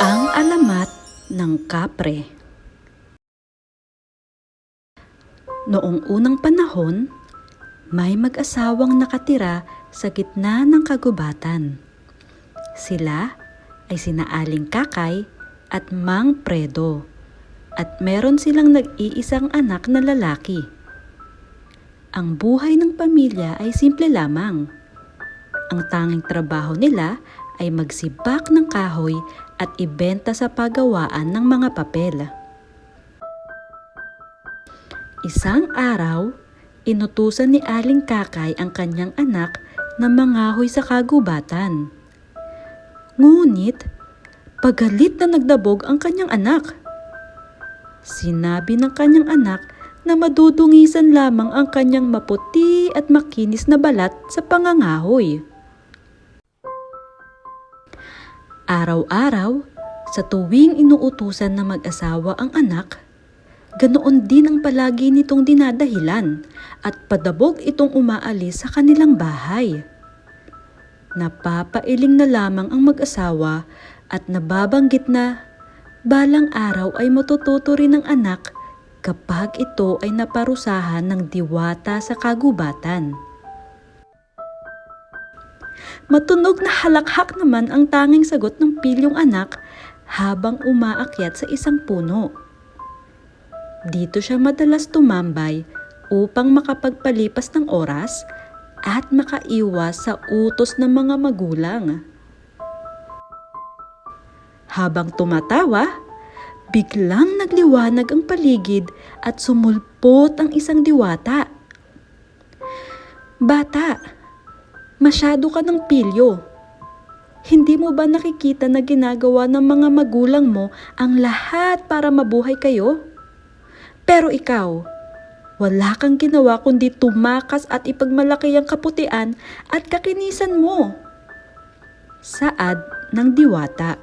Ang alamat ng kapre Noong unang panahon, may mag-asawang nakatira sa gitna ng kagubatan. Sila ay sina Aling Kakay at Mang Predo at meron silang nag-iisang anak na lalaki. Ang buhay ng pamilya ay simple lamang. Ang tanging trabaho nila ay magsibak ng kahoy at ibenta sa pagawaan ng mga papel. Isang araw, inutusan ni Aling Kakay ang kanyang anak na mangahoy sa kagubatan. Ngunit, pagalit na nagdabog ang kanyang anak. Sinabi ng kanyang anak na madudungisan lamang ang kanyang maputi at makinis na balat sa pangangahoy. Araw-araw, sa tuwing inuutusan na mag-asawa ang anak, ganoon din ang palagi nitong dinadahilan at padabog itong umaalis sa kanilang bahay. Napapailing na lamang ang mag-asawa at nababanggit na balang araw ay matututo rin ang anak kapag ito ay naparusahan ng diwata sa kagubatan. Matunog na halakhak naman ang tanging sagot ng pilyong anak habang umaakyat sa isang puno. Dito siya madalas tumambay upang makapagpalipas ng oras at makaiwas sa utos ng mga magulang. Habang tumatawa, biglang nagliwanag ang paligid at sumulpot ang isang diwata. Bata, masyado ka ng pilyo. Hindi mo ba nakikita na ginagawa ng mga magulang mo ang lahat para mabuhay kayo? Pero ikaw, wala kang ginawa kundi tumakas at ipagmalaki ang kaputian at kakinisan mo. Saad ng diwata.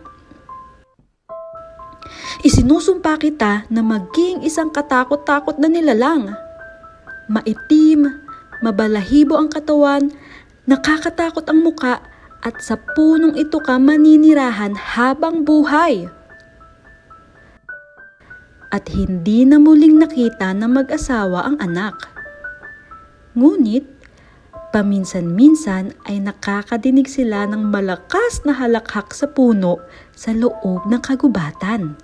Isinusumpa kita na maging isang katakot-takot na nilalang. Maitim, mabalahibo ang katawan, nakakatakot ang muka at sa punong ito ka maninirahan habang buhay. At hindi na muling nakita na mag-asawa ang anak. Ngunit, paminsan-minsan ay nakakadinig sila ng malakas na halakhak sa puno sa loob ng kagubatan.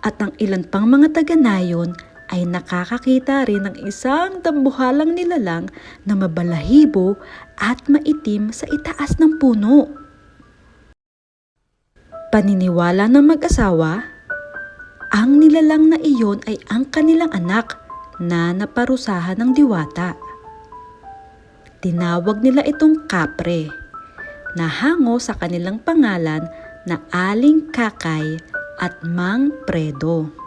At ang ilan pang mga taga-nayon ay nakakakita rin ng isang dambuhalang nilalang na mabalahibo at maitim sa itaas ng puno. Paniniwala ng mag-asawa, ang nilalang na iyon ay ang kanilang anak na naparusahan ng diwata. Tinawag nila itong kapre, na hango sa kanilang pangalan na Aling Kakay at Mang Predo.